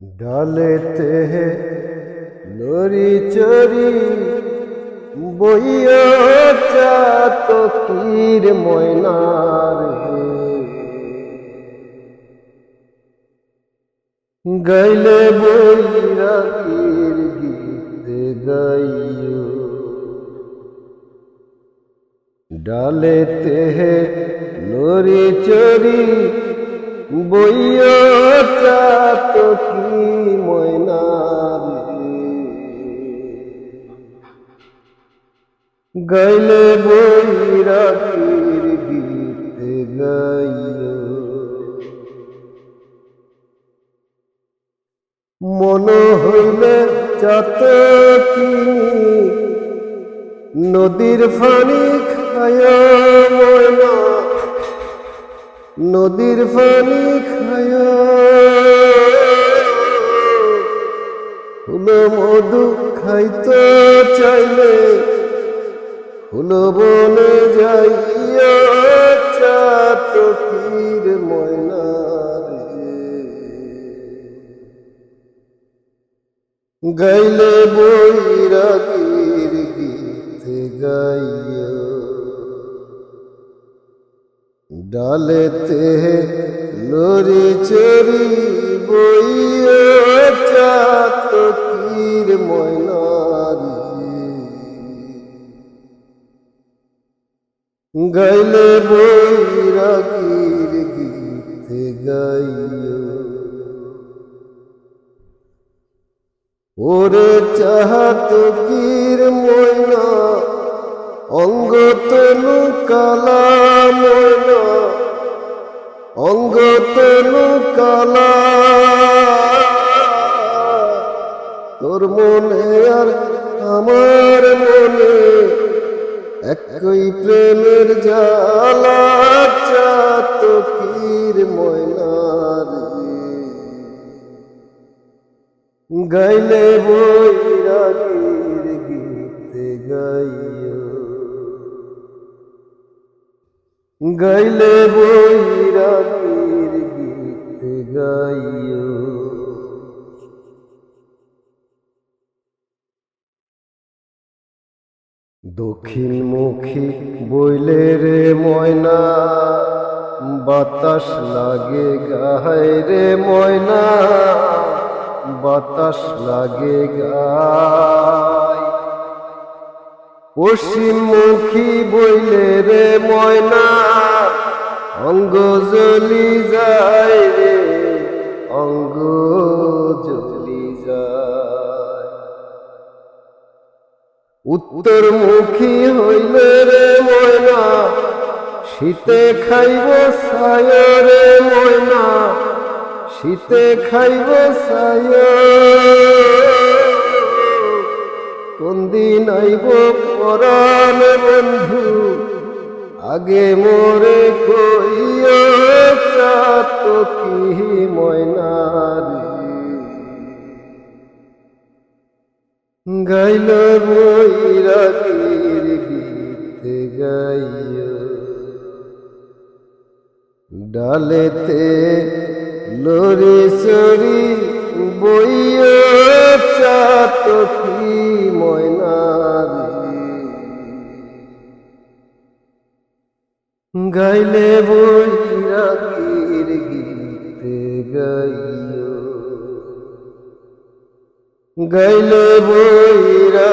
ডালেতে lorry চরি বইয়া চাত কীর ময়নার গাইলে বইরা কীর গীতে গাইও। ডালেতে লরি চরি বইয়া চাত কি ময়নার গাইলে বইরা কীর গীতে গাইও। মন হইলে চাত কিনি নদীর ফানি খায় ময়না। নদীর ফানি খায় মধু খাইতে চাইলে ফুল বনে যাইয়া চাত কীর ময়না গাইলে বইরা গীর গীতে গাইয় ডালেতে লরি চরি বইয়া গাইলে বইরা গীর গীতে গাইয় ওরে চাহাত কীর ময়না, অঙ্গ তনু কালা ময়না, অঙ্গ তনু কালা। তোর মনে আর আমার মনে একই প্রেমের জালা চাত কীর ময়নার। গাইলে বইরা গীর গীতে গাইও। গাইলে বইরা গীর গীতে গাইও। দক্ষিণমুখী বইলে রে ময়না, বাতাস লাগে গাহায় রে ময়না, বাতাস লাগে গায়। পশ্চিমমুখী বইলে রে ময়না অঙ্গ যায় উত্তরমুখী হইলে রে ময়না, শীতে খাইব সায় রে ময়না, শীতে খাইব সায় কোন দিন আইব পরাণ বন্ধু, আগে মোরে কইয়া চাত কি ময়নারি। গাইল বইরা গীর গীতে ডালেতে লরি সরি বইয়া চাত কি ময়নারি গাইলে বইরা গীর গীতে গাইয় গাইলে বইরা